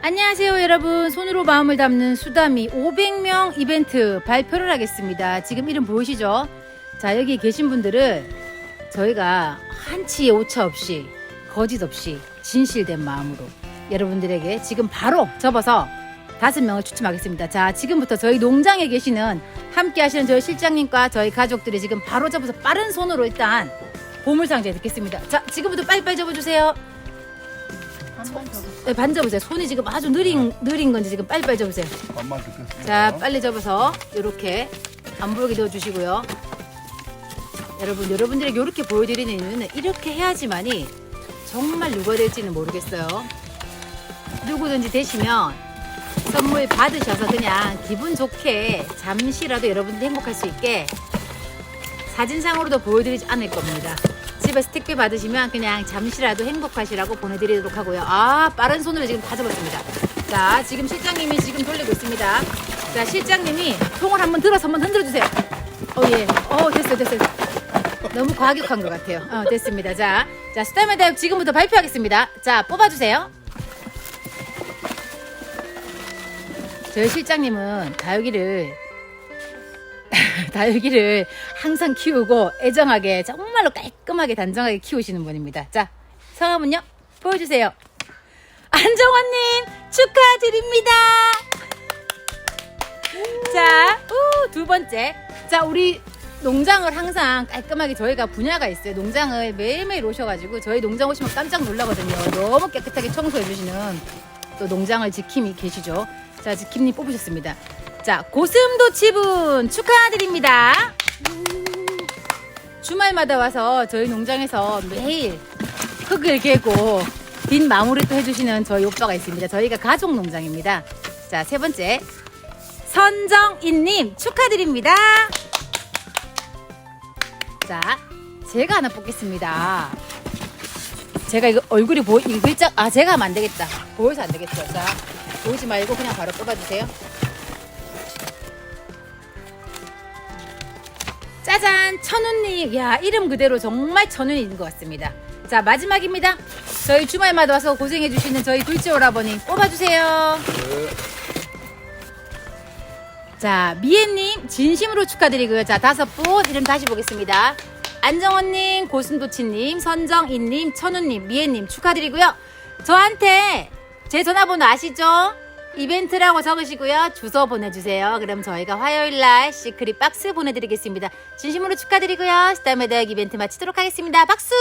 안녕하세요 여러분. 손으로 마음을 담는 수다미 500명 이벤트 발표를 하겠습니다. 지금 이름 보이시죠? 자 여기 계신 분들은 저희가 한치의 오차 없이 거짓 없이 진실된 마음으로 여러분들에게 지금 바로 접어서 다섯 명을 추첨하겠습니다. 자 지금부터 저희 농장에 계시는 함께 하시는 저희 실장님과 저희 가족들이 지금 바로 접어서 빠른 손으로 일단 보물상자에 넣겠습니다. 자 지금부터 빨리빨리 접어주세요 네, 반 접으세요. 손이 지금 아주 느린 느린 건지 지금 빨리빨리 접으세요. 밥만 듣겠습니다. 자, 빨리 접어서 이렇게 안 보이게 넣어 주시고요. 여러분, 여러분들에게 이렇게 보여드리는 이유는 이렇게 해야지만이 정말 누가 될지는 모르겠어요. 누구든지 되시면 선물 받으셔서 그냥 기분 좋게 잠시라도 여러분들 행복할 수 있게 사진상으로도 보여드리지 않을 겁니다. 집에서 택배 받으시면 그냥 잠시라도 행복하시라고 보내드리도록 하고요. 아, 빠른 손으로 지금 다 접었습니다. 자, 지금 실장님이 지금 돌리고 있습니다. 자, 실장님이 통을 한번 들어서 한번 흔들어 주세요. 어, 예. 어, 됐어요, 됐어요. 너무 과격한 것 같아요. 어, 됐습니다. 자, 자, 스타일맨 다육 지금부터 발표하겠습니다. 자, 뽑아주세요. 저희 실장님은 다육이를 다육이를 항상 키우고 애정하게 정말로 깔끔하게 단정하게 키우시는 분입니다. 자, 성함은요? 보여주세요. 안정원님 축하드립니다. 자, 우, 두 번째. 자, 우리 농장을 항상 깔끔하게 저희가 분야가 있어요. 농장을 매일매일 오셔가지고 저희 농장 오시면 깜짝 놀라거든요. 너무 깨끗하게 청소해주시는 또 농장을 지킴이 계시죠. 자, 지킴님 뽑으셨습니다. 자, 고슴도 치분 축하드립니다. 주말마다 와서 저희 농장에서 매일 흙을 개고 빈 마무리 또 해주시는 저희 오빠가 있습니다. 저희가 가족 농장입니다. 자, 세 번째. 선정인님 축하드립니다. 자, 제가 하나 뽑겠습니다. 제가 이거 얼굴이 보이, 이 글자, 아, 제가 하면 안 되겠다. 보여서 안 되겠죠. 자, 보이지 말고 그냥 바로 뽑아주세요. 짜잔 천운님 야 이름 그대로 정말 천운인 것 같습니다. 자 마지막입니다. 저희 주말마다 와서 고생해 주시는 저희 둘째 오라버니 뽑아주세요. 자 미애님 진심으로 축하드리고요. 자 다섯 분 이름 다시 보겠습니다. 안정원님 고순도치님 선정인님 천운님 미애님 축하드리고요. 저한테 제 전화번호 아시죠? 이벤트라고 적으시고요. 주소 보내주세요. 그럼 저희가 화요일 날 시크릿 박스 보내드리겠습니다. 진심으로 축하드리고요. 스타메다역 이벤트 마치도록 하겠습니다. 박수!